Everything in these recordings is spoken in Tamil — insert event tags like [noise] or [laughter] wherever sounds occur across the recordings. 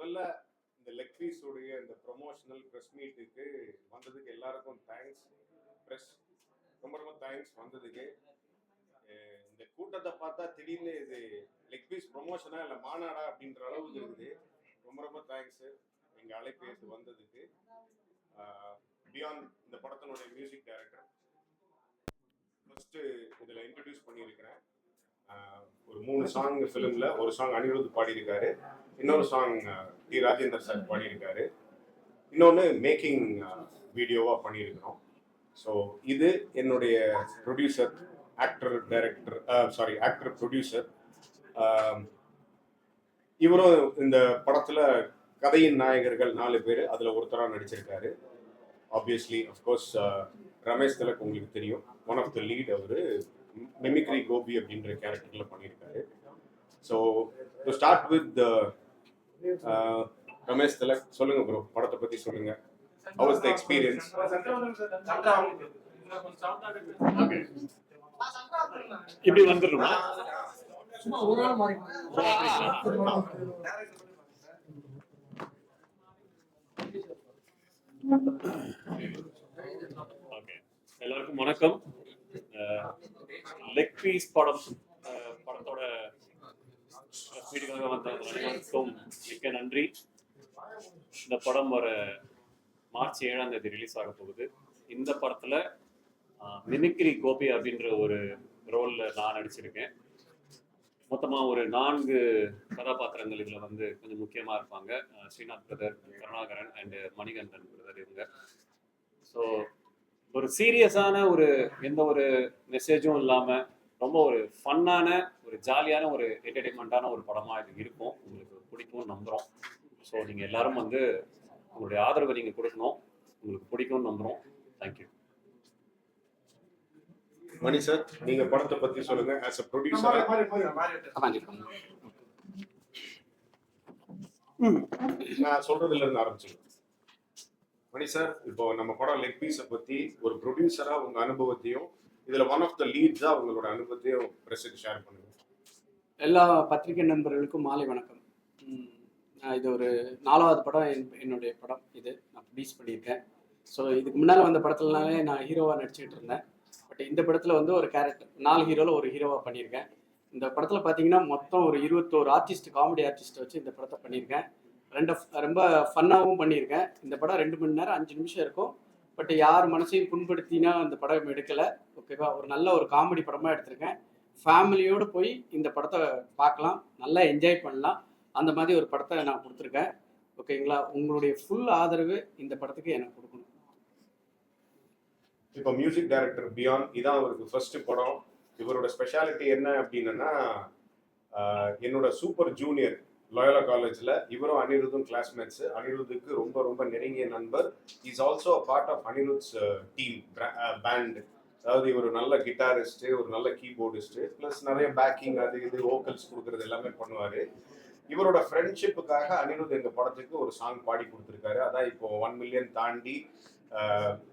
முதல்ல இந்த லெக் பீஸ் இந்த ப்ரொமோஷனல் ப்ரெஸ் மீட்டுக்கு வந்ததுக்கு எல்லாருக்கும் தேங்க்ஸ் ப்ரெஸ் ரொம்ப ரொம்ப தேங்க்ஸ் வந்ததுக்கு. இந்த கூட்டத்தை பார்த்தா திடீர்னு இது லெக் பீஸ் ப்ரொமோஷனா இல்லை மாநாடா அப்படின்ற அளவுக்கு இருக்குது. ரொம்ப ரொம்ப தேங்க்ஸ் எங்கள் அழைப்பு ஏற்று வந்ததுக்கு. பியாண்ட் இந்த படத்தினுடைய மியூசிக் டைரக்டர் ஃபஸ்ட்டு இதில் இன்ட்ரடியூஸ் பண்ணியிருக்கிறேன். ஒரு மூணு சாங் ஃபிலிமில் ஒரு சாங் அனிருத் பாடியிருக்காரு. இன்னொரு சாங் டி ராஜேந்தர் சார் பாடியிருக்காரு. இன்னொன்று மேக்கிங் வீடியோவாக பண்ணியிருக்கிறோம். ஸோ இது என்னுடைய producer actor director sorry actor producer இவரும் இந்த படத்தில் கதையின் நாயகர்கள் நாலு பேர் அதில் ஒருத்தராக நடிச்சிருக்காரு. ஆப்வியஸ்லி அஃப்கோர்ஸ் ரமேஷ் திலக் உங்களுக்கு தெரியும். ஒன் ஆஃப் த லீட் அவர். மிமிக்ரி கோபி அப்படின்ற கேரக்டரில் பண்ணியிருக்காரு. So to start with Ramesh Thilak சொல்லுங்க ப்ரோ படத்தை பற்றி சொல்லுங்க. How was the experience? இப்படி வந்துடுமா? ஓகே எல்லாருக்கும் வணக்கம். லெக் பீஸ் படம் படத்தோட வீட்டுக்காக வந்த அனைவருக்கும் மிக்க நன்றி. இந்த படம் வர மார்ச் ஏழாம் தேதி ரிலீஸ் ஆக போகுது. இந்த படத்துல மிமிக்ரி கோபி அப்படின்ற ஒரு ரோல்ல நான் நடிச்சிருக்கேன். மொத்தமா ஒரு நான்கு கதாபாத்திரங்கள் இதுல வந்து கொஞ்சம் முக்கியமா இருப்பாங்க. Srinath brother Karunakaran and Manikandan brother இவங்க. ஸோ ஒரு சீரியஸான ஒரு எந்த ஒரு மெசேஜும் இல்லாம ரொம்ப ஒரு ஃபன்னான ஒரு ஜாலியான ஒரு என்டர்டைன்மெண்ட்டான ஒரு படமா இது இருக்கும். உங்களுக்கு பிடிக்கும்னு நம்புறோம். ஸோ நீங்க எல்லாரும் வந்து உங்களுடைய ஆதரவை நீங்க கொடுக்கணும். உங்களுக்கு பிடிக்கும்னு நம்புறோம். தேங்க்யூ மணி சார் நீங்க படத்தை பத்தி சொல்லுங்க. ஆஸ் அ ப்ரொடியூசர் நான் சொல்றதுல இருந்து ஆரம்பிச்சுக்கிறேன் மணி சார் இப்போ நம்ம படம் லெக் பீஸை பத்தி ஒரு ப்ரொடியூசரா உங்க அனுபவத்தையும் இதுல ஒன் ஆஃப் த லீட்ஸா உங்களோட அனுபவத்தையும் பிரஸுக்கு ஷேர் பண்ணுங்க. எல்லா பத்திரிகை நண்பர்களுக்கும் மாலை வணக்கம். நான் இது ஒரு நாலாவது படம் என்- என்னுடைய படம் இது. நான் ப்ரொடியூஸ் பண்ணியிருக்கேன். ஸோ இதுக்கு முன்னால் வந்த படத்துலனாலே நான் ஹீரோவாக நடிச்சுட்டு இருந்தேன். பட் இந்த படத்தில் வந்து ஒரு கேரக்டர் நாலு ஹீரோவில் ஒரு ஹீரோவாக பண்ணியிருக்கேன். இந்த படத்தில் பார்த்தீங்கன்னா மொத்தம் ஒரு இருபத்தோரு ஆர்டிஸ்ட் காமெடி ஆர்டிஸ்ட்டை வச்சு இந்த படத்தை பண்ணியிருக்கேன். ரெண்டு ரொம்ப ஃபன்னாகவும் பண்ணியிருக்கேன். இந்த படம் ரெண்டு மணி நேரம் அஞ்சு நிமிஷம் இருக்கும். பட் யார் மனசையும் புண்படுத்தினா அந்த படம் எடுக்கலை. ஓகேவா ஒரு நல்ல ஒரு காமெடி படமாக எடுத்திருக்கேன். ஃபேமிலியோடு போய் இந்த படத்தை பார்க்கலாம். நல்லா என்ஜாய் பண்ணலாம். அந்த மாதிரி ஒரு படத்தை நான் கொடுத்துருக்கேன். ஓகேங்களா உங்களுடைய ஃபுல் ஆதரவு இந்த படத்துக்கு எனக்கு கொடுக்கணும். இப்போ மியூசிக் டைரக்டர் பியான் இதான் அவருக்கு ஃபர்ஸ்ட் படம். இவரோட ஸ்பெஷாலிட்டி என்ன அப்படின்னா என்னோட சூப்பர் ஜூனியர் லோயலா காலேஜில் இவரும் அனிருத்தும் கிளாஸ்மேட்ஸ் அனிருத்துக்கு ரொம்ப ரொம்ப நெருங்கிய நண்பர். Is also a part of Anirudh's team band அதாவது இவர் நல்ல கிட்டாரிஸ்ட் ஒரு நல்ல கீபோர்டிஸ்ட் ப்ளஸ் நிறைய பேக்கிங் அது இது வோக்கல்ஸ் கொடுக்கறது எல்லாமே பண்ணுவார். இவரோட ஃப்ரெண்ட்ஷிப்புக்காக அனிருத் எங்கள் படத்துக்கு ஒரு சாங் பாடி கொடுத்துருக்காரு. அதான் இப்போ ஒன் மில்லியன் தாண்டி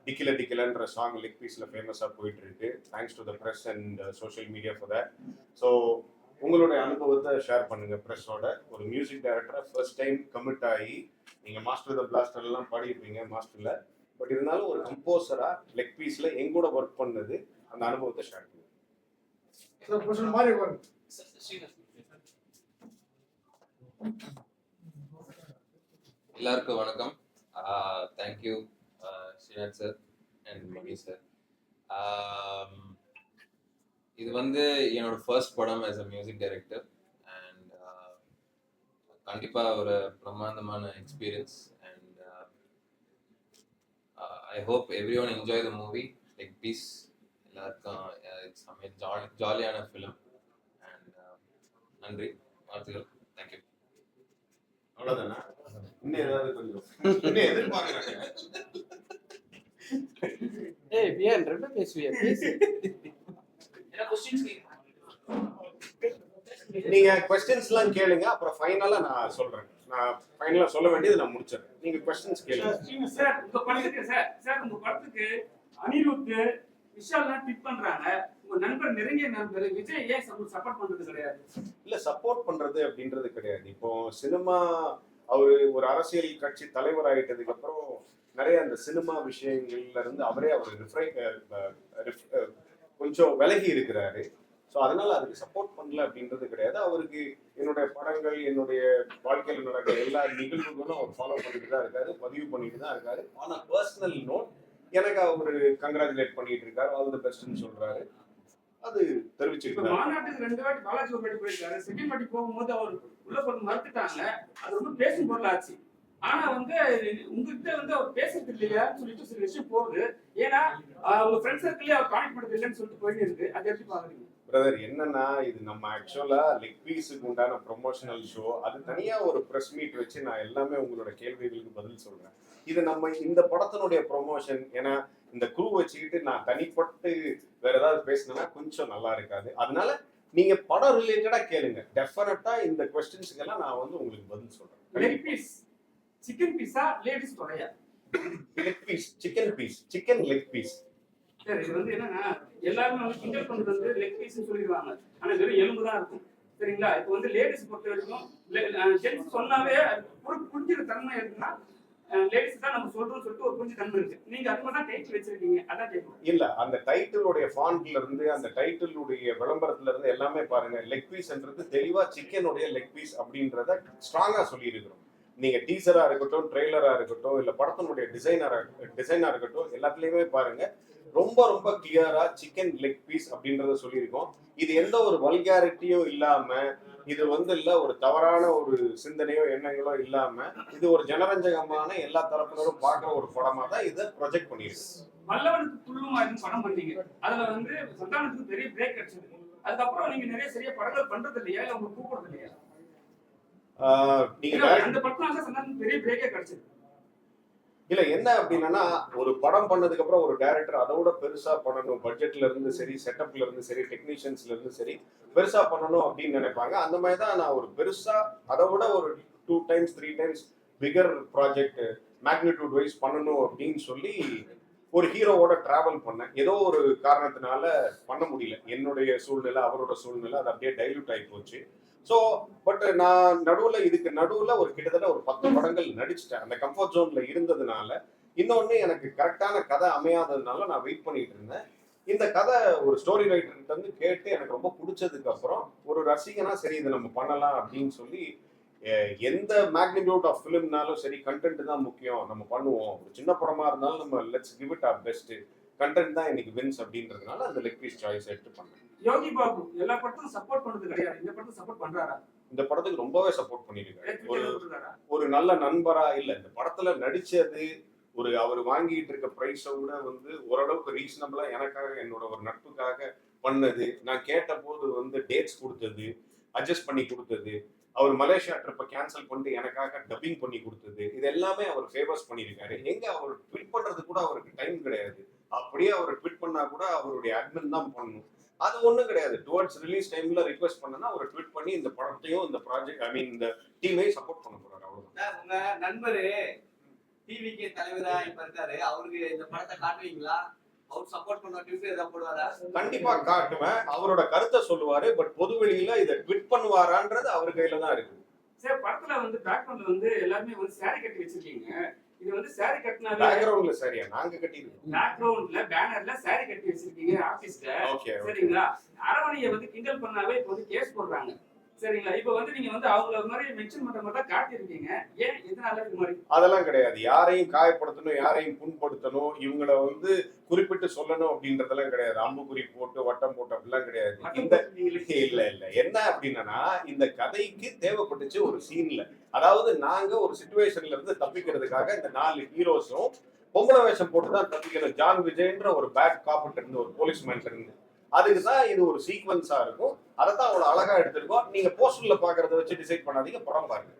டிக்கில டிக்கிலன்ற சாங் லெக் பீஸில் ஃபேமஸாக போயிட்டு இருக்கு. Thanks to the press and social media for that so உங்களுடைய அனுபவத்தை ஷேர் பண்ணுங்க. ப்ரெஸ்ஸோட ஒரு மியூசிக் டைரக்டராக ஃபர்ஸ்ட் டைம் கமிட் ஆகி நீங்கள் மாஸ்டர் த பிளாஸ்டர் எல்லாம் பாடியிருப்பீங்க மாஸ்டரில் பட் இருந்தாலும் ஒரு கம்போசரா லெக் பீஸில் எங்கூட ஒர்க் பண்ணது அந்த அனுபவத்தை ஷேர் பண்ணுங்க. எல்லாருக்கும் வணக்கம். Thank you Srinath sir and Mani sir இது வந்து என்னோட ஃபர்ஸ்ட் படம் as a music director and கண்டிப்பாக ஒரு பிரம்மாண்டமான experience and I hope everyone enjoy the movie leg piece எல்லாருக்கும் இட்ஸ் ஜாலி ஜாலியான ஃபிலிம் அண்ட் நன்றி. வாழ்த்துக்கள். தேங்க்யூ அவ்வளோதானா இன்னும் ஏதாவது கொஞ்சம் [laughs] இன்னும் எதிர்பார்க்குறாங்க? ஏய் பியன் ரொம்ப பேசுவியா? பேசு. நீங்க கொஸ்டின்ஸ்லாம் கேளுங்க அப்புறம் ஃபைனலா நான் சொல்றேன். நான் ஃபைனலா சொல்ல வேண்டியது நான் முடிச்சிடுறேன். நீங்க கொஸ்டின்ஸ் கேளுங்க. சார் உங்க படத்துக்கு சார் சார் உங்க படத்துக்கு அனிருத் விஷால்லாம் ட்விட் பண்றாங்க. உங்க நண்பர் நெருங்கிய நண்பர் விஜய் ஏன் சப்போர்ட் பண்றது கிடையாது? இல்ல சப்போர்ட் பண்றது அப்படின்றது கிடையாது. இப்போ சினிமா அவரு ஒரு அரசியல் கட்சி தலைவர் ஆயிட்டதுக்கு அப்புறம் நிறைய அந்த சினிமா விஷயங்கள்ல இருந்து அவரே அவர் ரிஃப்ரை கொஞ்சம் விலகி இருக்கிறாரு. ஸோ அதனால அதுக்கு சப்போர்ட் பண்ணல அப்படின்றது கிடையாது. அவருக்கு என்னுடைய படங்கள் என்னுடைய வாழ்க்கையில் நடக்கிற எல்லா நிகழ்வுகளும் அவர் ஃபாலோ பண்ணிட்டு தான் இருக்காரு பதிவு பண்ணிட்டு தான் இருக்காரு. ஆனால் பர்சனல் நோட் எனக்கு அவரு கங்க்ராச்சுலேட் பண்ணிட்டு இருக்காரு. ஆல் தி பெஸ்ட்னு சொல்றாரு. அது தெரிவிச்சிருக்காரு மாநாட்டுக்கு ரெண்டு வாட்டி பாலாஜி ஒரு போயிருக்காரு. செகண்ட் வாட்டி போகும்போது அவர் உள்ள போட்டு மறுத்துட்டாங்க. அது ரொம்ப பேசும் பொருள் ஆச்சு ஆனா வந்து உங்ககிட்ட வந்து அவர் பேசுறது இல்லையான்னு சொல்லிட்டு சில விஷயம் போகுது ஏன்னா உங்க ஃப்ரெண்ட் சர்க்கிளே அவர் கான்டெக்ட் பண்ணது இல்லைன்னு சொல்லிட்டு போயிட்டு இருக்கு. அது எப்படி பாக்குறீங்க பிரதர் என்னன்னா இது நம்ம ஆக்சுவலா லெக் பீஸுக்கு உண்டான ப்ரொமோஷனல் ஷோ அது தனியா ஒரு ப்ரெஸ் மீட் வச்சு நான் எல்லாமே உங்களோட கேள்விகளுக்கு பதில் சொல்றேன். இது நம்ம இந்த படத்தினுடைய ப்ரொமோஷன் ஏன்னா இந்த குரூ வச்சுக்கிட்டு நான் தனிப்பட்டு வேற ஏதாவது பேசினேன்னா கொஞ்சம் நல்லா இருக்காது. அதனால நீங்க படம் ரிலேட்டடா கேளுங்க. டெஃபினட்டா இந்த கொஸ்டின்ஸ்க்கெல்லாம் நான் வந்து உங்களுக்கு பதில் சொல்றேன். சிக்கன் பீஸா ladies தொலையா leg piece chicken piece chicken leg piece சரி இது வந்து என்னன்னா எல்லாருமே வந்து கிண்டல் பண்றது வந்து லெக் பீஸ் சொல்லிடுவாங்க. ஆனா வெறும் எலும்பு தான் இருக்கும். சரிங்களா? இப்போ வந்து லேடிஸ் பொறுத்த வரைக்கும் ஜென்ஸ் சொன்னாவே ஒரு புரிஞ்சிற தன்மை இருக்குன்னா லேடிஸ் தான் நம்ம சொல்றோம்னு சொல்லிட்டு ஒரு புரிஞ்ச தன்மை இருக்கு. நீங்க அது தான் டைட்டில் வச்சிருக்கீங்க. அதான் கேட்கணும். இல்ல அந்த டைட்டிலுடைய ஃபாண்ட்ல இருந்து அந்த டைட்டிலுடைய விளம்பரத்துல இருந்து எல்லாமே பாருங்க லெக் பீஸ்ன்றது தெளிவா சிக்கனுடைய லெக் பீஸ் அப்படின்றத ஸ்ட்ராங்கா சொல்லி இருக்கிறோம் நீங்க டீசரா இருக்கட்டும் ட்ரெய்லரா இருக்கட்டும் இல்ல படத்தினுடைய டிசைனரா டிசைனாக இருக்கட்டும் எல்லாத்துலயுமே பாருங்க. ரொம்ப ரொம்ப கிளியரா சிக்கன் லெக் பீஸ் அப்படின்றத சொல்லியிருக்கோம். இது எந்த ஒரு வல்காரிட்டியும் இல்லாம இது வந்து இல்ல ஒரு தவறான ஒரு சிந்தனையோ எண்ணங்களோ இல்லாம இது ஒரு ஜனரஞ்சகமான எல்லா தரப்பினரும் பார்க்குற ஒரு படமா தான் இதை ப்ரொஜெக்ட் பண்ணியிருக்கு. வல்லவனுக்கு புல்லுமா படம் பண்ணீங்க. அதுல வந்து சந்தானத்துக்கு பெரிய பிரேக் கிடைச்சது. அதுக்கப்புறம் நீங்க நிறைய சரியா படங்கள் பண்றது இல்லையா? இல்ல உங்களுக்கு கூப்பிடுறது இல்லையா? நீங்க இல்ல, direct- அந்த படத்தினால சந்தானத்துக்கு பெரிய பிரேக்கே கிடைச்சது இல்ல என்ன அப்படின்னா ஒரு படம் பண்ணதுக்கு அப்புறம் ஒரு டைரக்டர் அதோட பெருசா பண்ணணும். பட்ஜெட்ல இருந்து சரி செட்டப்ல இருந்து சரி டெக்னீஷியன்ஸ்ல இருந்து சரி பெருசா பண்ணணும் அப்படின்னு நினைப்பாங்க. அந்த மாதிரி தான் நான் ஒரு பெருசா அதை விட ஒரு two times three times figure project magnitude wise பண்ணணும் அப்படின்னு சொல்லி ஒரு ஹீரோவோட டிராவல் பண்ணேன். ஏதோ ஒரு காரணத்தினால பண்ண முடியல. என்னுடைய சூழ்நிலை அவரோட சூழ்நிலை அது அப்படியே டைல்யூட் ஆகி போச்சு. ஸோ பட் நான் நடுவில் இதுக்கு நடுவில் ஒரு கிட்டத்தட்ட ஒரு பத்து படங்கள் நடிச்சிட்டேன். அந்த கம்ஃபர்ட் ஜோன்ல இருந்ததுனால இன்னொன்று எனக்கு கரெக்டான கதை அமையாததுனால நான் வெயிட் பண்ணிட்டு இருந்தேன். இந்த கதை ஒரு ஸ்டோரி ரைட்டர்கிட்ட வந்து கேட்டு எனக்கு ரொம்ப பிடிச்சதுக்கு அப்புறம் ஒரு ரசிகனா சரி இதை நம்ம பண்ணலாம் அப்படின்னு சொல்லி எந்த மேக்னிடியூட் ஆஃப் ஃபிலிம்னாலும் சரி கண்டென்ட் தான் முக்கியம். நம்ம பண்ணுவோம். ஒரு சின்ன படமா இருந்தாலும் நம்ம let's give it our best content தான் எனக்கு வின்ஸ் அப்படின்றதுனால அந்த லெக் பீஸ் சாய்ஸ் எடுத்து பண்ணேன். யோகி பாபு எல்லா படத்தும் சப்போர்ட் பண்றது கிடையாது. இந்த படத்தும் சப்போர்ட் பண்றாரா? இந்த படத்துக்கு ரொம்பவே சப்போர்ட் பண்ணியிருக்காரு. ஒரு? ஒரு நல்ல நண்பரா இல்ல. இந்த படத்துல நடிச்சது ஒரு அவர் வாங்கிட்டு இருக்க பிரைஸை விட வந்து ஓரளவுக்கு ரீசனபிளா எனக்காக என்னோட ஒரு நட்புக்காக பண்ணது. நான் கேட்ட போது வந்து டேட்ஸ் கொடுத்தது அட்ஜஸ்ட் பண்ணி கொடுத்தது. அவர் மலேசியா ட்ரிப்பை கேன்சல் பண்ணிட்டு எனக்காக டப்பிங் பண்ணி கொடுத்தது. இது எல்லாமே அவர் ஃபேவர்ஸ் பண்ணியிருக்காரு. எங்க அவர் ட்விட் பண்றது கூட அவருக்கு டைம் கிடையாது. அப்படியே அவர் ட்விட் பண்ணா கூட அவருடைய அட்மின் தான் பண்ணணும். அது ஒண்ணும் கிடையாது. டுவர்ட்ஸ் ரிலீஸ் டைம்ல ரிக்வெஸ்ட் பண்ணனா அவர் ட்விட் பண்ணி இந்த படத்தையும் இந்த ப்ராஜெக்ட் ஐ மீன் இந்த டீமையும் சப்போர்ட் பண்ண போறாரு. அவ்வளவுதான். சார், உங்க நண்பரு டிவிக்கு தலைவரா இப்ப இருக்காரு. அவருக்கு இந்த படத்தை காட்டுவீங்களா? அவர் சப்போர்ட் பண்ண ட்விட்டர் ஏதாவது போடுவாரா? கண்டிப்பா காட்டுவேன். அவரோட கருத்தை சொல்லுவாரு. பட் பொது வெளியில இதை ட்விட் பண்ணுவாரான்றது அவர் கையில தான் இருக்கு. சரி படத்துல வந்து பேக்ரவுண்ட்ல வந்து எல்லாருமே வந்து saree கட்டி வச்சிருக்கீங்க. இது வந்து saree கட்டினாவே பேக்ரவுண்ட்ல சரியா நாங்க கட்டிருக்கோம் பேக்ரவுண்ட்ல பேனர்ல saree கட்டி வச்சிருக்கீங்க ஆபீஸ்ல சரிங்களா? அரவணையை வந்து கிண்டல் பண்ணாவே இப்போ வந்து கேஸ் போடுறாங்க. சரிங்களா? இப்போ வந்து நீங்க வந்து அவங்கள மாதிரி மென்ஷன் பண்ற மாதிரி தான் காட்டியிருக்கீங்க. ஏன்? எதனால இது மாதிரி? அதெல்லாம் கிடையாது. யாரையும் காயப்படுத்தணும் யாரையும் புண்படுத்தணும் இவங்கள வந்து குறிப்பிட்டு சொல்லணும் அப்படின்றதெல்லாம் கிடையாது. அம்புக்குறி போட்டு வட்டம் போட்டு அப்படிலாம் கிடையாது. இந்த இல்ல இல்ல என்ன அப்படின்னா இந்த கதைக்கு தேவைப்பட்டுச்சு ஒரு சீன்ல அதாவது நாங்க ஒரு சுச்சுவேஷன்ல இருந்து தப்பிக்கிறதுக்காக இந்த நாலு ஹீரோஸும் பொம்பளை வேஷம் போட்டு தான் தப்பிக்கணும். ஜான் விஜய்ன்ற ஒரு பேக் காப்பிட்டு இருந்து ஒரு போலீஸ்மேன் இருந்து. அதுக்கு தான் இது ஒரு சீக்வன்ஸா இருக்கும். அதை தான் அவ்வளவு அழகா எடுத்திருக்கோம். நீங்க போஸ்டர்ல பாக்குறத வச்சு டிசைட் பண்ணாதீங்க. படம் பாருங்க.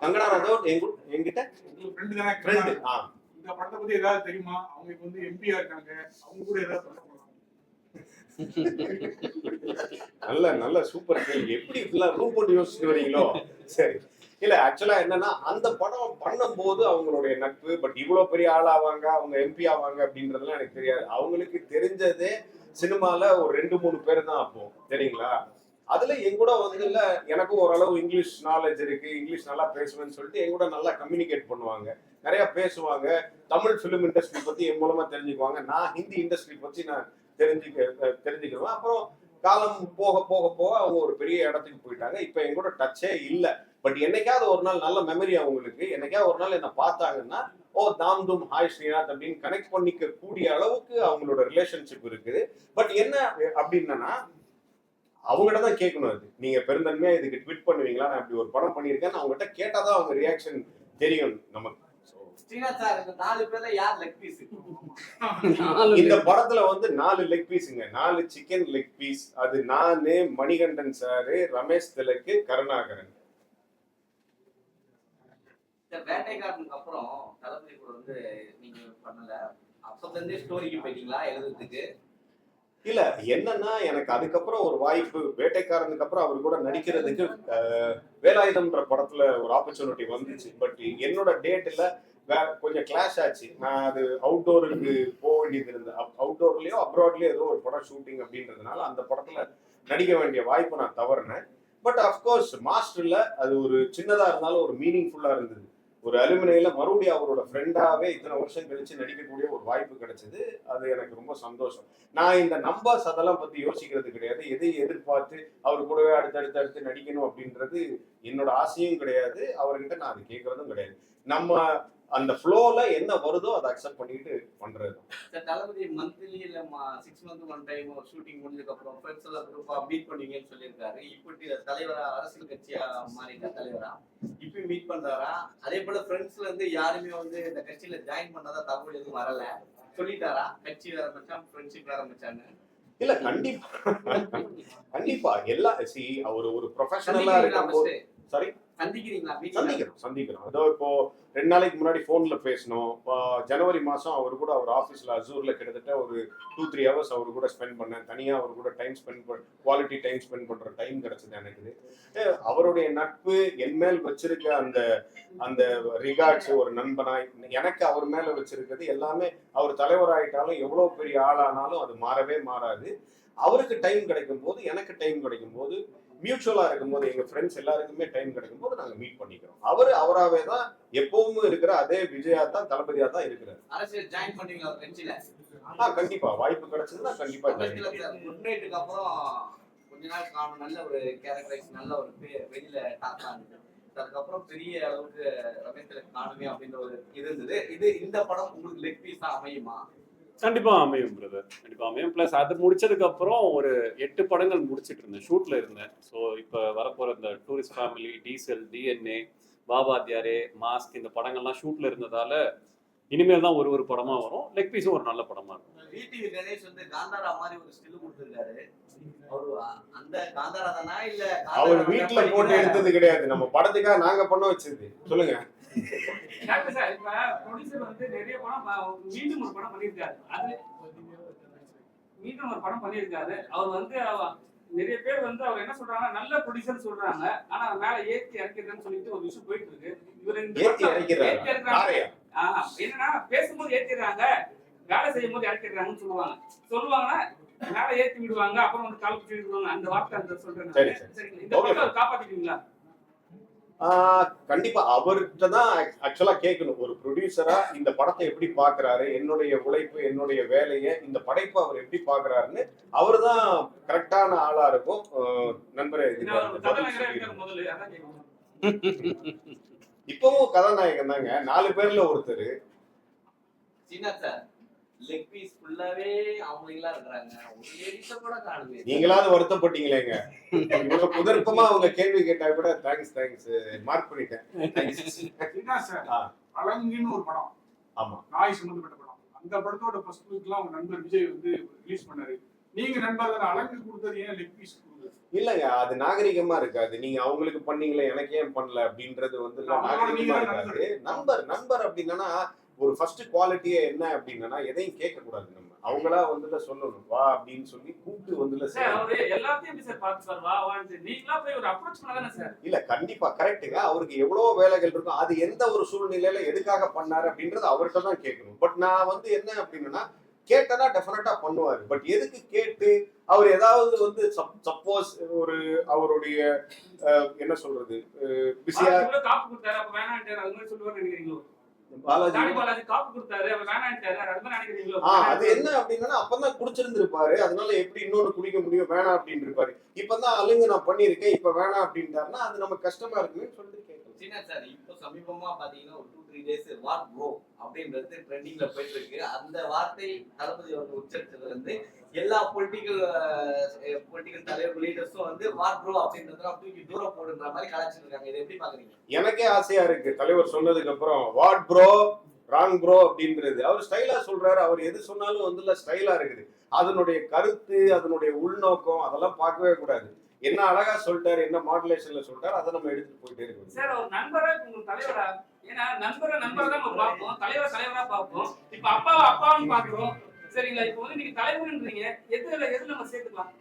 கங்கனா ரதோட் எங்க என்கிட்ட? உங்களுக்கு ஃப்ரெண்டு தானே ஃப்ரெண்டு கங்கனா? ஆ. இந்த படத்தை பத்தி ஏதாவது தெரியுமா? அவங்க வந்து எம்பியா இருக்காங்க. அவங்க கூட ஏதாவது நல்ல நல்ல சூப்பர் கேள்வி. எப்படி இப்படிலாம் ரூம் போட்டு யோசிச்சுட்டு வரீங்களோ? சரி. இல்ல ஆக்சுவலா என்னன்னா அந்த படம் பண்ணும்போது அவங்களுடைய நட்பு பட் இவ்வளவு பெரிய ஆள் ஆவாங்க அவங்க எம்பி ஆவாங்க அப்படின்றதுலாம் எனக்கு தெரியாது. அவங்களுக்கு தெரிஞ்சதே சினிமால ஒரு ரெண்டு மூணு பேர் தான் அப்போ சரிங்களா? அதுல எங்கூட வந்து இல்ல எனக்கும் ஓரளவு இங்கிலீஷ் நாலேஜ் இருக்கு இங்கிலீஷ் நல்லா பேசுவேன்னு சொல்லிட்டு எங்கூட நல்லா கம்யூனிகேட் பண்ணுவாங்க. நிறைய பேசுவாங்க. தமிழ் ஃபிலிம் இண்டஸ்ட்ரி பத்தி என் மூலமா தெரிஞ்சுக்குவாங்க. நான் ஹிந்தி இண்டஸ்ட்ரி பத்தி நான் தெரிஞ்சுக்க தெரிஞ்சுக்கிடுவேன். அப்புறம் காலம் போக போக போக அவங்க ஒரு பெரிய இடத்துக்கு போயிட்டாங்க. இப்போ எங்கூட டச்சே இல்லை. பட் என்னைக்காவது ஒரு நாள் நல்ல மெமரி அவங்களுக்கு என்னைக்காவது ஒரு நாள் என்ன பார்த்தாங்கன்னா ஓ தாம் தும் ஹாய் ஸ்ரீநாத் அப்படின்னு கனெக்ட் பண்ணிக்க கூடிய அளவுக்கு அவங்களோட ரிலேஷன்ஷிப் இருக்குது. பட் என்ன அப்படின்னா அவங்ககிட்ட தான் கேட்கணும் அது. நீங்க பெருந்தன்மையா இதுக்கு ட்விட் பண்ணுவீங்களா? நான் இப்படி ஒரு படம் பண்ணியிருக்கேன் அவங்ககிட்ட கேட்டாதான் அவங்க ரியாக்ஷன் தெரியும் நமக்கு. So, ஸ்ரீநாத் சார் இந்த நாலு பேர்ல யார் லெக் பீஸ் நாலு இந்த படத்துல வந்து நாலு லெக் பீஸுங்க நாலு சிக்கன் லெக் பீஸ் அது நானு மணிகண்டன் சாரு ரமேஷ் திலக்கு கருணாகரன். சார் வேட்டைக்காரனுக்கு அப்புறம் தளபதி கூட வந்து நீங்க பண்ணல. அப்பத்திலிருந்தே ஸ்டோரிக்கு போயிட்டீங்களா எழுதுறதுக்கு? இல்ல என்னன்னா எனக்கு அதுக்கப்புறம் ஒரு வாய்ப்பு வேட்டைக்காரனுக்கு அப்புறம் அவர் கூட நடிக்கிறதுக்கு வேலாயுதம்ன்ற படத்துல ஒரு ஆப்பர்ச்சுனிட்டி வந்துச்சு. பட் என்னோட டேட்ல கொஞ்சம் கிளாஷ் ஆச்சு. நான் அது அவுட்டோருக்கு போக வேண்டியது இருந்தது. அவுட்டோர்லயோ அப்ராட்லயோ ஏதோ ஒரு படம் ஷூட்டிங் அப்படின்றதுனால அந்த படத்துல நடிக்க வேண்டிய வாய்ப்பை நான் தவறினேன். பட் அஃப்கோர்ஸ் மாஸ்டர்ல அது ஒரு சின்னதா இருந்தாலும் ஒரு மீனிங்ஃபுல்லா இருந்தது. ஒரு அலுமினியில மறுபடியும் அவரோட ஃப்ரெண்டாவே இத்தனை வருஷம் கழிச்சு நடிக்கக்கூடிய ஒரு வாய்ப்பு கிடைச்சது. அது எனக்கு ரொம்ப சந்தோஷம். நான் இந்த நம்பர்ஸ் அதெல்லாம் பத்தி யோசிக்கிறது கிடையாது. எதை எதிர்பார்த்து அவர் கூடவே அடுத்தடுத்து அடுத்து நடிக்கணும் அப்படின்றது என்னோட ஆசையும் கிடையாது. அவர்கிட்ட நான் அது கேட்கறதும் கிடையாது. நம்ம அந்த ஃப்ளோல என்ன வருதோ அதை அக்செப்ட் பண்ணிட்டு பண்றது. சார் தளபதி மந்த்லி இல்ல six month one time shooting முடிஞ்சதுக்கு அப்புறம் ஃப்ரெண்ட்ஸ் எல்லாம் குரூப்பா மீட் பண்ணுவீங்கன்னு சொல்லியிருக்காரு. இப்படி தலைவரா அரசியல் கட்சியா மாறிட்ட தலைவரா? இப்பயும் மீட் பண்றாரா? அதே போல ஃப்ரெண்ட்ஸ்ல இருந்து யாருமே வந்து இந்த கட்சியில ஜாயின் பண்ணாதா தகவல் எதுவும் வரல. சொல்லிட்டாரா? கட்சி வேற மச்சான் ஃப்ரெண்ட்ஷிப் வேற மச்சான்னு? இல்ல கண்டிப்பா. கண்டிப்பா. எல்லா சி அவர் ஒரு ப்ரொஃபஷனலா first? சாரி சந்திக்கிறோம் சந்திக்கிறோம். அதோ இப்போ ரெண்டு நாளைக்கு முன்னாடி ஃபோன்ல பேசணும் ஜனவரி மாசம் அவர் கூட அவர் ஆஃபீஸ்ல அசூர்ல கிட்டத்தட்ட ஒரு டூ த்ரீ ஹவர்ஸ் அவர் கூட ஸ்பெண்ட் பண்ணேன். தனியா அவர் கூட டைம் ஸ்பெண்ட் பண்ண குவாலிட்டி டைம் ஸ்பெண்ட் பண்ற டைம் கிடைச்சது எனக்கு. அவருடைய நட்பு என் மேல் வச்சிருக்க அந்த அந்த ரிகார்ட்ஸ் ஒரு நண்பனாய் எனக்கு அவர் மேல வச்சிருக்கிறது எல்லாமே அவர் தலைவராயிட்டாலும் எவ்வளவு பெரிய ஆளானாலும் அது மாறவே மாறாது. அவருக்கு டைம் கிடைக்கும் போது எனக்கு டைம் கிடைக்கும் போது மியூச்சுவலா இருக்கும்போது எங்க ஃப்ரெண்ட்ஸ் எல்லாருக்குமே டைம் கிடைக்கும் போது நாங்க மீட் பண்ணிக்கிறோம். அவரு அவராவே தான் எப்பவும் இருக்கிற அதே விஜயா தான் தளபதியா தான் இருக்கிறார். அரசியல் ஜாயின் பண்ணீங்களா கட்சியில ஆ கண்டிப்பா. வாய்ப்பு கிடைச்சதுன்னா கண்டிப்பா join பண்ணுவேன். குட் நைட்டுக்கு அப்புறம் கொஞ்ச நாள் காணும் நல்ல ஒரு கேரக்டரைஸ் நல்ல ஒரு பே- வெளியில டாப் ஆனது அதுக்கப்புறம் பெரிய அளவுக்கு ரமேஷ்ல காணுமே அப்படின்ற ஒரு இது இருந்தது. இது இந்த படம் உங்களுக்கு லெக் பீஸா அமையுமா? கண்டிப்பா அமையும் பிரதர் கண்டிப்பா அமையும். ப்ளஸ் அது முடிச்சதுக்கு அப்புறம் ஒரு எட்டு படங்கள் முடிச்சிட்டு இருந்தேன். ஷூட்ல இருந்தேன். ஸோ இப்போ வரப்போற இந்த டூரிஸ்ட் ஃபேமிலி டீசல் டிஎன்ஏ பாபாத்யாரே மாஸ்க் இந்த படங்கள்லாம் ஷூட்ல இருந்ததால இனிமேல் தான் ஒரு ஒரு படமா வரும். லெக் பீஸும் ஒரு நல்ல படமா இருக்கும். விடிவி கணேஷ் வந்து காந்தாரா மாதிரி ஒரு ஸ்டில் கொடுத்திருக்காரு. அந்த காந்தாரா தானா? இல்ல அவர் வீட்டுல போட்டு எடுத்தது கிடையாது. நம்ம படத்துக்காக நாங்க பண்ண வச்சது. சொல்லுங்க. மீண்டும் ஒரு படம் பண்ணியிருக்காரு. அதுல மீண்டும் ஒரு படம் பண்ணியிருக்காரு. அவர் வந்து நிறைய பேர் வந்து அவர் என்ன சொல்றாங்க நல்ல ப்ரொடியூசர் சொல்றாங்க. ஆனா மேல ஏத்தி இறக்கிறதுன்னு சொல்லிட்டு ஒரு விஷயம் போயிட்டு இருக்கு இவர் ஏத்தி இறக்குறாங்க. என்னன்னா பேசும்போது ஏத்திடுறாங்க. வேலை செய்யும் போது இறக்கிடுறாங்கன்னு சொல்லுவாங்க. சொல்லுவாங்கன்னா மேல ஏத்தி விடுவாங்க. அப்புறம் வந்து கால் பிடிச்சி விடுவாங்க. அந்த வார்த்தை அந்த சொல்றேன் இந்த காப்பாத்திட்டீங்களா? கண்டிப்பா அவர்கிட்ட தான் ஆக்சுவலா கேட்கணும். ஒரு ப்ரொடியூசரா இந்த படத்தை எப்படி பாக்குறாரு என்னுடைய உழைப்பு என்னுடைய வேலையை இந்த படைப்பு அவர் எப்படி பாக்குறாருன்னு அவர் தான் கரெக்டான ஆளா இருக்கும். நண்பரே இப்பவும் கதாநாயகன் தாங்க. நாலு பேர்ல ஒருத்தர். சின்ன சார். லெக் பீஸ் ஃபுல்லாவே அவங்களா இருக்கிறாங்க. ஒரு லேடிஸ கூட காணுமே நீங்களாவது வருத்தப்பட்டீங்களேங்க இவ்வளவு குதர்க்கமா அவங்க கேள்வி கேட்டா கூட தேங்க்ஸ் தேங்க்ஸ் மார்க் பண்ணிட்டேன். அழகுன்னு ஒரு படம். ஆமா. நாய் சம்பந்தப்பட்ட படம். அந்த படத்தோட ஃபர்ஸ்ட் லுக்லாம் உங்க நண்பர் விஜய் வந்து ரிலீஸ் பண்ணாரு. நீங்க நண்பர் தானே அழகு கொடுத்தது ஏன் லெக் பீஸ் இல்லங்க அது நாகரிகமா இருக்காது. நீங்க அவங்களுக்கு பண்ணீங்களே எனக்கு ஏன் பண்ணல அப்படின்றது வந்து நாகரிகமா இருக்காது. நண்பர் நண்பர் அப்படின்னா ஒரு ஃபர்ஸ்ட் குவாலிட்டியே என்ன அப்படின்னா எதையும் கேட்க கூடாது நம்ம. அவங்களா வந்துல சொல்லணும் வா அப்படின்னு சொல்லி கூப்பிட்டு வந்துல சார் எல்லாத்தையும் சார் பார்த்து சார் வா வான்னு நீங்களா போய் ஒரு அப்ரோச் பண்ணதானே சார்? இல்ல கண்டிப்பா கரெக்ட்டுங்க அவருக்கு எவ்வளவு வேலைகள் இருக்கும் அது எந்த ஒரு சூழ்நிலையில எதுக்காக பண்ணாரு அப்படின்றது அவர்கிட்ட தான் கேட்கணும். பட் நான் வந்து என்ன அப்படின்னா கேட்டனா டெஃபினட்டா பண்ணுவாரு. பட் எதுக்கு கேட்டு அவர் ஏதாவது வந்து சப்போஸ் ஒரு அவருடைய என்ன சொல்றது பிஸியா காப்பு கொடுத்தாரு அப்ப வேணான்ட்டாரு அது மாதிரி சொல்லுவாரு நினைக்கிறீங்களோ? அது என்ன அப்படின்னா அப்பதான் குடிச்சிருந்திருப்பாரு. அதனால எப்படி இன்னொன்னு குடிக்க முடியும்? வேணாம் அப்படின்னு இருப்பாரு இப்பதான் அலுங்க நான் பண்ணிருக்கேன் இப்ப வேணாம் அப்படின்ட்டாருன்னா அது நமக்கு கஷ்டமா இருக்குன்னு சொல்லிட்டு சின்ன சார் இப்போ சமீபமா பாத்தீங்கன்னா ஒரு two three days war bro அப்படின்றது ட்ரெண்டிங்ல போயிட்டு இருக்கு. அந்த வார்த்தை தளபதி அவர்கள் உச்சரிச்சதுல இருந்து எல்லா பொலிட்டிக்கல் பொலிட்டிக்கல் தலைவர் லீடர்ஸும் வந்து வார் ப்ரோ அப்படின்றதெல்லாம் தூக்கி தூரம் போடுன்ற மாதிரி கலாச்சிட்டு இருக்காங்க இதை எப்படி பாக்குறீங்க எனக்கே ஆசையா இருக்கு. தலைவர் சொன்னதுக்கு அப்புறம் வாட் ப்ரோ ராங் ப்ரோ அப்படின்றது. அவர் ஸ்டைலா சொல்றாரு. அவர் எது சொன்னாலும் வந்து ஸ்டைலா இருக்குது. அதனுடைய கருத்து அதனுடைய உள்நோக்கம் அதெல்லாம் பார்க்கவே கூடாது. என்ன அழகா சொல்லிட்டாரு என்ன மாடுலேஷன்ல சொல்லிட்டாரு அதை நம்ம எடுத்துட்டு போயிட்டே இருக்கணும் சார் அவர் நண்பரா உங்களுக்கு தலைவரா ஏன்னா நண்பரை நண்பரை தான் நம்ம பார்ப்போம் தலைவரை தலைவரா பார்ப்போம். இப்ப அப்பாவை அப்பான்னு பாக்குறோம் சரிங்களா? இப்போ வந்து நீங்க தலைவர்ன்றீங்க. எதுல எது நம்ம சேர்த்துக்கலாம்?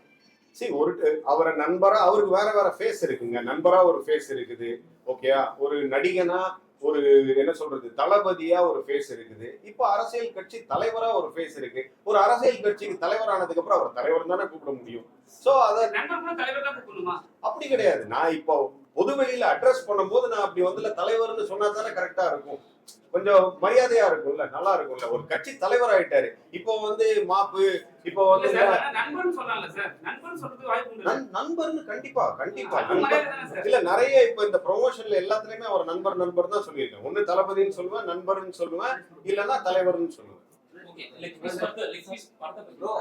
சரி ஒரு அவரை நண்பரா அவருக்கு வேற வேற ஃபேஸ் இருக்குங்க. நண்பரா ஒரு ஃபேஸ் இருக்குது. ஓகேயா ஒரு நடிகனா ஒரு என்ன சொல்றது தளபதியா ஒரு ஃபேஸ் இருக்குது. இப்போ அரசியல் கட்சி தலைவரா ஒரு ஃபேஸ் இருக்கு. ஒரு அரசியல் கட்சிக்கு தலைவரானதுக்கு அப்புறம் அவர் தலைவர் தானே கூப்பிட முடியும். சோ அத தலைவர் அப்படி கிடையாது. நான் இப்போ பொதுவெளியில அட்ரஸ் பண்ணும்போது நான் அப்படி வந்து தலைவர்னு சொன்னா தானே கரெக்டா இருக்கும். கொஞ்சம் மரியாதையா இருக்கும்ல நல்லா இருக்கும்ல. ஒரு கட்சி தலைவர் ஆயிட்டாரு இப்போ வந்து மாப்பு இப்போ இல்ல வந்து நண்பர்னு கண்டிப்பா கண்டிப்பா. இல்ல நிறைய இப்ப இந்த ப்ரொமோஷன்ல எல்லாத்துலயுமே அவர் நண்பர் நண்பர் தான் சொல்லியிருக்கேன் ஒண்ணு தளபதின்னு சொல்லுவேன் நண்பர்னு சொல்லுவேன் இல்லன்னா தலைவர்னு சொல்லுவேன். ப்ரோ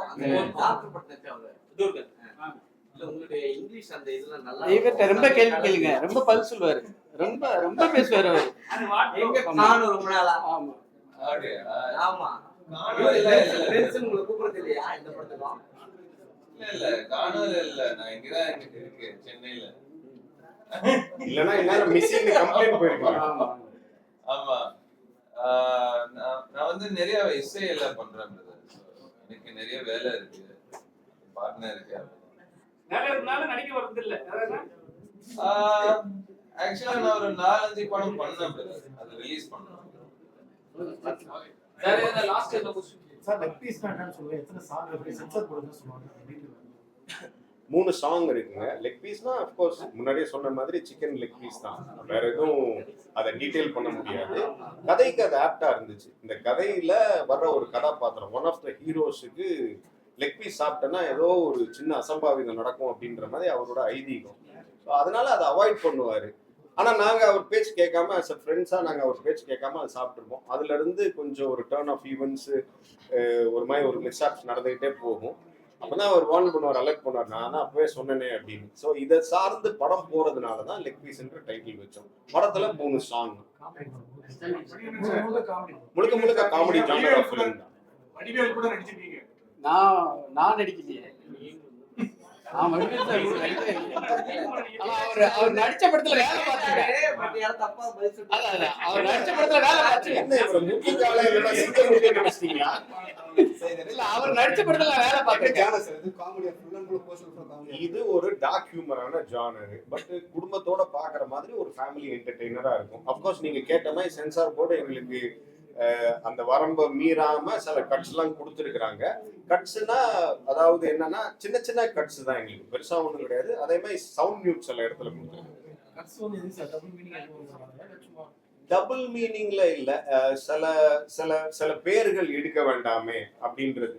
இவர்கிட்ட ரொம்ப கேள்வி கேளுங்க. ரொம்ப பதில் சொல்லுவாரு. ரொம்ப ரொம்ப பேசுவாரு அவரு. காணும் ரொம்ப நாளா? ஆமா? ஆமா. கூப்பிடுறது இல்லையா இந்த படத்துக்கும் இல்ல, இல்ல, காணொலி இல்ல. நான் இங்கதான் எனக்கு இருக்கேன், சென்னையில. மிஸ்ஸிங் போயிருக்கேன் ஆமா. நான் நான் வந்து நிறைய essay எல்லாம் பண்றேன் எனக்கு நிறைய வேலை இருக்கு. பார்ட்னர் இருக்கு வேலை இருந்தாலும் நடிக்க வர்றது இல்ல அதான் ஆக்சுவலா நான் ஒரு நாலஞ்சு படம் பண்ணேன். அது ரிலீஸ் பண்ணேன். வேற ஏதாவது லாஸ்ட் என்ன கொஸ்டின் சார் லெக் பீஸ் என்னன்னு சொல்லுவேன் எத்தனை சாங் எப்படி சென்சார் போடுறதுன்னு சொல்லுவாங்க. மூணு சாங் இருக்குங்க. லெக் பீஸ்னா அஃப்கோர்ஸ் முன்னாடியே சொன்ன மாதிரி சிக்கன் லெக் பீஸ் தான். வேற எதுவும் அதை டீடைல் பண்ண முடியாது. கதைக்கு அது ஆப்டா இருந்துச்சு. இந்த கதையில வர்ற ஒரு கதாபாத்திரம் ஒன் ஆஃப் த ஹீரோஸுக்கு லெக் பீஸ் சாப்பிட்டேன்னா ஏதோ ஒரு சின்ன அசம்பாவிதம் நடக்கும் அப்படின்ற மாதிரி அவரோட ஐதீகம். ஸோ அதனால அதை அவாய்ட் பண்ணுவாரு. ஆனா நாங்க அவர் பேச்சு கேட்காம அஸ் அ ஃப்ரெண்ட்ஸா நாங்க அவர் பேச்சு கேட்காம அதை சாப்பிட்டுருப்போம் அதுல இருந்து கொஞ்சம் ஒரு டேர்ன் ஆஃப் ஈவெண்ட்ஸ் ஒரு மாதிரி ஒரு மிஸ்ஆப்ஸ் நடந்துகிட்டே போகும். அப்பதான் அவர் வார்ன் பண்ணுவார் அலர்ட் பண்ணுவார். நான் தான் அப்பவே சொன்னேனே அப்படின்னு. ஸோ இதை சார்ந்து படம் போறதுனால தான் லெக் பீஸ்ன்ற டைட்டில் வச்சோம். படத்துல மூணு சாங் காமெடி முழுக்க முழுக்க காமெடி ஜானர் ஃபிலிம் தான். வடிவேல் கூட நடிச்சிருக்கீங்க. நான் நான் நடிக்கலையே. அவர் அவர் நடிச்ச படத்துல வேலை அதான். அவர் நடிச்ச படத்துல வேலை இல்ல அவர் நடிச்ச படத்துல வேலை பார்த்துருக்கேன் இது? ஒரு டார்க் ஹியூமரான ஜானர் பட் குடும்பத்தோட பாக்குற மாதிரி ஒரு ஃபேமிலி என்டர்டெய்னரா இருக்கும். அப்கோர்ஸ் நீங்க கேட்ட மாதிரி சென்சார் போர்டு எங்களுக்கு அந்த வரம்பை மீறாம சில கட்ஸ் எல்லாம் கொடுத்துருக்குறாங்க. கட்ஸ்னா அதாவது என்னன்னா சின்ன சின்ன கட்ஸ் தான் எங்களுக்கு. பெருசா ஒண்ணும் கிடையாது. அதே மாதிரி சவுண்ட் மியூட் சில இடத்துல கொடுத்துருக்காங்க. டபுள் மீனிங்ல இல்ல சில சில சில பேர்கள் எடுக்க வேண்டாமே அப்படின்றது.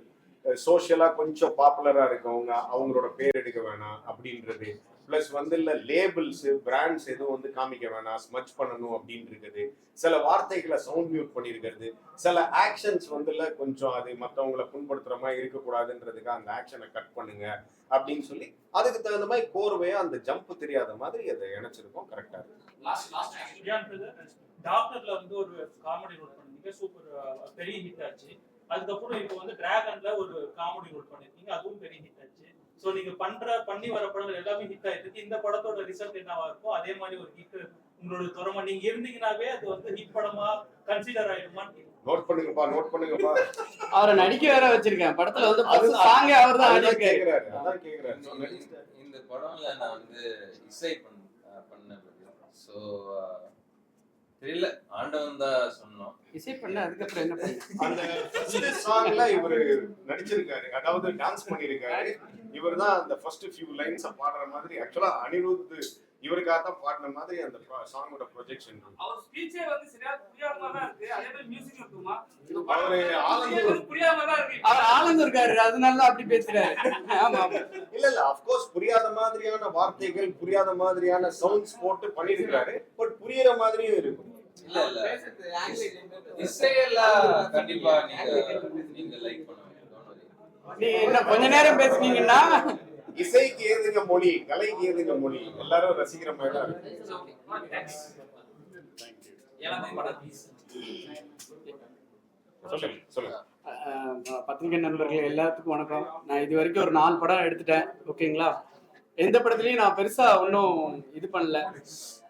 சோஷியலா கொஞ்சம் பாப்புலரா இருக்கவங்க அவங்களோட பேர் எடுக்க வேணாம் அப்படின்றது. ப்ளஸ் வந்து இல்ல லேபிள்ஸ் பிராண்ட்ஸ் எதுவும் வந்து காமிக்க வேணாம். ஸ்மச் பண்ணணும் அப்படின்னு இருக்குது. சில வார்த்தைகளை சவுண்ட் மியூட் பண்ணியிருக்கிறது சில ஆக்ஷன்ஸ் வந்து இல்ல கொஞ்சம் அது மற்றவங்களை புண்படுத்துற மாதிரி இருக்கக்கூடாதுன்றதுக்கு அந்த ஆக்ஷனை கட் பண்ணுங்க அப்படின்னு சொல்லி அதுக்கு தகுந்த மாதிரி கோர்வையா அந்த ஜம்ப் தெரியாத மாதிரி அதை இணைச்சிருக்கோம். கரெக்டா இருக்கு. லாஸ்ட் லாஸ்ட் டாக்டர்ல வந்து ஒரு காமெடி ரோல் பண்ணீங்க சூப்பர் பெரிய ஹிட் ஆச்சு. அதுக்கப்புறம் இப்போ வந்து டிராகன்ல ஒரு காமெடி ரோல் பண்ணிருக்கீங்க. அதுவும் பெரிய ஹிட் ஆச்சு. சோ நீங்க பண்ற பண்ணி வர படங்கள் எல்லாமே ஹிட் ஆயிட்டு இருக்கு இந்த படத்தோட ரிசல்ட் என்னவா இருக்கும் அதே மாதிரி ஒரு ஹிட் உங்களோட திறமை. நீங்க இருந்தீங்கன்னாவே அது வந்து ஹிட் படமா கன்சிடர் ஆயிடுமான்னு. நோட் பண்ணுங்கப்பா நோட் பண்ணுங்கப்பா. அவரை நடிக்க வேற வச்சிருக்கேன். படத்துல வந்து அதுதான். சாங்க அவர் தான் ஆடிருக்காரு கேக்குறாரு அதான் கேக்குறாரு. இந்த- படம்ல நான் வந்து இசை பண்ண பண்ணேன். ஸோ தெரியல. ஆண்டவன் தான் சொன்னோம் இசை பண்ண அதுக்கப்புறம் என்ன பண்ண? அந்த ஃபர்ஸ்ட் சாங்ல இவரு நடிச்சிருக்காரு. அதாவது டான்ஸ் பண்ணிருக்காரு. இவர் தான் அந்த ஃபர்ஸ்ட் ஃபியூ லைன்ஸ் பாடுற மாதிரி ஆக்சுவலா அனிருத் இவருக்காக தான் பாடின மாதிரி அந்த சாங்கோட ப்ரொஜெக்ஷன் அவர் ஸ்பீச்சே வந்து சரியா புரியாம தான் இருக்கு. அதே மாதிரி மியூசிக் இருக்குமா? அவரு புரியாம தான் இருக்கு. அவர் ஆனந்த் இருக்காரு அதனால தான் அப்படி பேசுறாரு. ஆமா இல்ல இல்ல. அப்கோர்ஸ் புரியாத மாதிரியான வார்த்தைகள் புரியாத மாதிரியான சவுண்ட்ஸ் போட்டு பண்ணிருக்காரு. பட் புரியற மாதிரியும் இருக்கும் இல்ல இல்ல. பேசுறது ஆங்கிலேயன் இசையெல்லாம் கண்டிப்பா நீங்க நீங்க லைக் பண்ணுவீங்க. Don't worry. நீ என்ன கொஞ்ச நேரம் பேசுனீங்கன்னா இசைக்கு ஏதுங்க மொழி கலைக்கு ஏதுங்க மொழி? எல்லாரும் ரசிக்கிற மாதிரி தான் சொல்லுங்க சொல்லுங்க. பத்திரிகை நண்பர்கள் எல்லாத்துக்கும் வணக்கம். நான் இது வரைக்கும் ஒரு நாலு படம் எடுத்துட்டேன் ஓகேங்களா எந்த படத்துலையும் நான் பெருசா ஒன்றும் இது பண்ணல.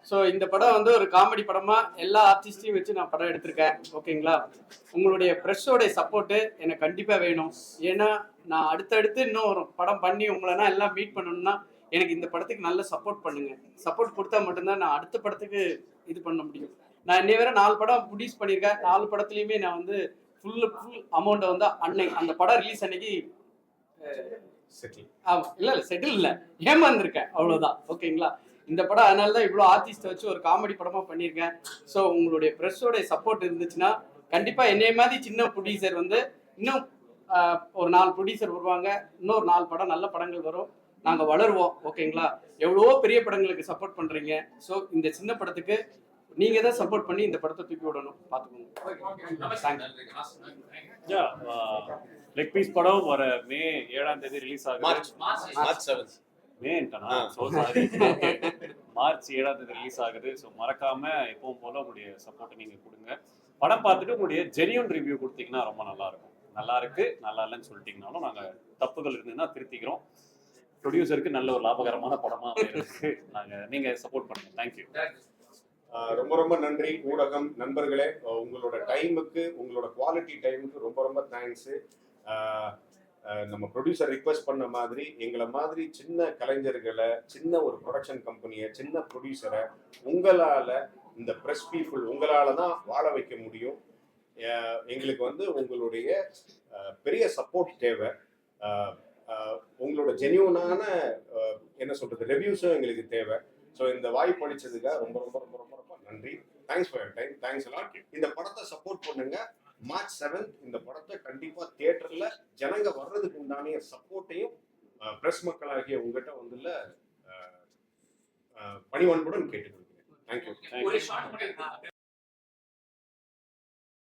ஸோ இந்த படம் வந்து ஒரு காமெடி படமா எல்லா ஆர்டிஸ்டையும் வச்சு நான் படம் எடுத்திருக்கேன். ஓகேங்களா உங்களுடைய ப்ரெஷ்ஷோடைய சப்போர்ட்டு எனக்கு கண்டிப்பாக வேணும். ஏன்னா நான் அடுத்தடுத்து இன்னும் ஒரு படம் பண்ணி உங்களெல்லாம் எல்லாம் மீட் பண்ணணும்னா எனக்கு இந்த படத்துக்கு நல்ல சப்போர்ட் பண்ணுங்க. சப்போர்ட் கொடுத்தா மட்டும்தான் நான் அடுத்த படத்துக்கு இது பண்ண முடியும். நான் இன்னை வரை நாலு படம் ப்ரொடியூஸ் பண்ணியிருக்கேன். நாலு படத்துலையுமே நான் வந்து ஃபுல்லு ஃபுல் அமௌண்ட்டை வந்து அன்னைக்கு அந்த படம் ரிலீஸ் அன்னைக்கு செட்டில் ஆமா இல்ல இல்ல செட்டில் இல்ல. ஏமாந்துருக்கேன். அவ்வளவுதான். ஓகேங்களா இந்த படம் அதனால தான் இவ்வளோ ஆர்டிஸ்ட் வச்சு ஒரு காமெடி படமா பண்ணியிருக்கேன். ஸோ உங்களுடைய ப்ரெஸ்ஸோட சப்போர்ட் இருந்துச்சுன்னா கண்டிப்பா என்னைய மாதிரி சின்ன ப்ரொடியூசர் வந்து இன்னும் ஒரு நாலு ப்ரொடியூசர் வருவாங்க. இன்னொரு நாலு படம் நல்ல படங்கள் வரும். நாங்க வளருவோம் ஓகேங்களா? எவ்வளவோ பெரிய படங்களுக்கு சப்போர்ட் பண்றீங்க. ஸோ இந்த சின்ன படத்துக்கு நீங்க தான் சப்போர்ட் பண்ணி இந்த படத்தை தூக்கி விடணும். பார்த்துக்கோங்க லெக் பீஸ் படம் வர மே ஏழாம் தேதி ரிலீஸ் ஆகுது. March March seventh so sorry March ஏழாம் தேதி ரிலீஸ் ஆகுது. ஸோ மறக்காம எப்பவும் போல உங்களுடைய சப்போர்ட்டை நீங்க கொடுங்க. படம் பார்த்துட்டு உங்களுடைய ஜெனியூன் ரிவ்யூ கொடுத்தீங்கன்னா ரொம்ப நல்லா இருக்கும். நல்லா இருக்கு நல்லா இல்லைன்னு சொல்லிட்டீங்கனாலும் நாங்க தப்புகள் இருந்ததுன்னா திருத்திக்கிறோம். ப்ரொடியூசருக்கு நல்ல ஒரு லாபகரமான படமா இருக்கு நாங்க நீங்க சப்போர்ட் பண்ணுங்க. தேங்க்யூ ரொம்ப ரொம்ப நன்றி ஊடகம் நண்பர்களே. உங்களோட டைமுக்கு உங்களோட குவாலிட்டி டைமுக்கு ரொம்ப ரொம்ப தேங்க்ஸு நம்ம ப்ரொடியூசர் ரிக்வெஸ்ட் பண்ண மாதிரி எங்களை மாதிரி சின்ன கலைஞர்களை சின்ன ஒரு ப்ரொடக்ஷன் கம்பெனியை சின்ன ப்ரொடியூசரை உங்களால் இந்த ப்ரெஸ் பீப்புள் உங்களால் தான் வாழ வைக்க முடியும். எங்களுக்கு வந்து உங்களுடைய பெரிய சப்போர்ட் தேவை. உங்களோட ஜெனியூனான என்ன சொல்றது ரெவ்யூஸும் எங்களுக்கு தேவை. ஸோ இந்த வாய்ப்பு அளிச்சதுக்காக ரொம்ப ரொம்ப ரொம்ப ரொம்ப ரொம்ப நன்றி தேங்க்ஸ் ஃபார் டைம் தேங்க்ஸ் எல்லாம் இந்த படத்தை சப்போர்ட் பண்ணுங்க. மார்ச் செவன்த் இந்த படத்தை கண்டிப்பா தியேட்டர்ல ஜனங்க வர்றதுக்கு உண்டான சப்போர்ட்டையும் பிரஸ் மக்களாகிய உங்ககிட்ட வந்துல பணிவன்புடன் கேட்டுக்கொள்கிறேன். தேங்க்யூ